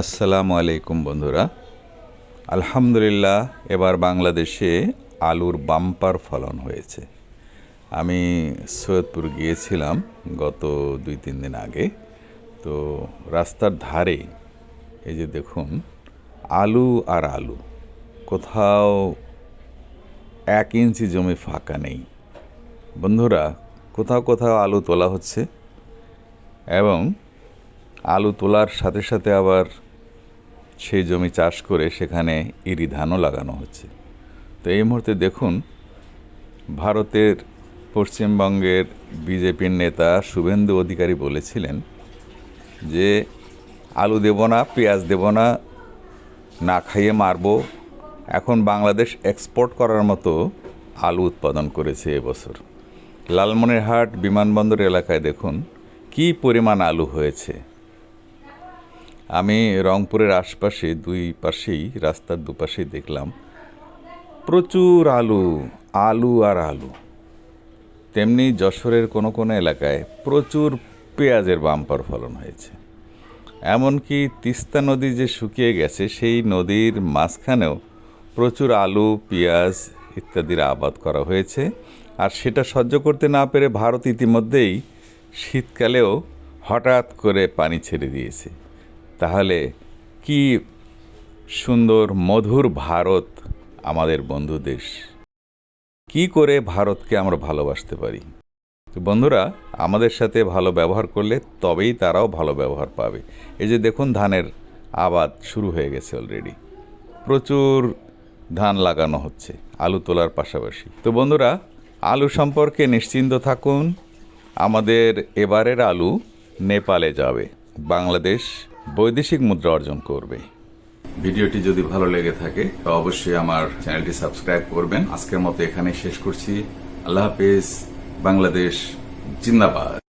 আসসালামু আলাইকুম বন্ধুরা। আলহামদুলিল্লাহ, এবার বাংলাদেশে আলুর বাম্পার ফলন হয়েছে। আমি সৈয়দপুর গিয়েছিলাম গত দুই, তিন দিন আগে। তো রাস্তার ধারে, এই যে দেখুন, আলু আর আলু। কোথাও এক ইঞ্চি জমি ফাঁকা নেই। বন্ধুরা, কোথাও কোথাও আলু তোলা হচ্ছে এবং আলু তোলার সাথে সাথে আবার সেই জমি চাষ করে সেখানে ইরি ধানও লাগানো হচ্ছে। তো এই মুহূর্তে দেখুন, ভারতের পশ্চিমবঙ্গের বিজেপির নেতা শুভেন্দু অধিকারী বলেছিলেন যে, আলু দেব না, পেঁয়াজ দেব না না খাইয়ে মারবো। এখন বাংলাদেশ এক্সপোর্ট করার মতো আলু উৎপাদন করেছে এবছর লালমনিরহাট বিমানবন্দর এলাকায় দেখুন, কী পরিমাণ আলু হয়েছে। আমি রংপুরের আশপাশে দুই পাশেই, রাস্তার দুপাশেই দেখলাম প্রচুর আলু আলু আর আলু। তেমনি যশোরের কোনো কোনো এলাকায় প্রচুর পেঁয়াজের বাম্পার ফলন হয়েছে। এমনকি তিস্তা নদী যে শুকিয়ে গেছে, সেই নদীর মাঝখানেও প্রচুর আলু, পেঁয়াজ ইত্যাদির আবাদ করা হয়েছে। আর সেটা সহ্য করতে না পেরে ভারত ইতিমধ্যেই শীতকালেও হঠাৎ করে পানি ছেড়ে দিয়েছে। তাহলে কি সুন্দর, মধুর ভারত আমাদের বন্ধু দেশ? কি করে ভারতকে আমরা ভালোবাসতে পারি? তো বন্ধুরা, আমাদের সাথে ভালো ব্যবহার করলে তবেই তারাও ভালো ব্যবহার পাবে। এই যে দেখুন, ধানের আবাদ শুরু হয়ে গেছে অলরেডি প্রচুর ধান লাগানো হচ্ছে, আলু তোলার পাশাপাশি। তো বন্ধুরা, আলু সম্পর্কে নিশ্চিন্ত থাকুন। আমাদের এবারের আলু নেপালে যাবে, বাংলাদেশ বৈদেশিক মুদ্রা অর্জন করবে। ভিডিওটি যদি ভালো লেগে থাকে, তো অবশ্যই আমার চ্যানেলটি সাবস্ক্রাইব করবেন। আজকের মতো এখানে শেষ করছি। আল্লাহ হাফিজ। বাংলাদেশ জিন্দাবাদ।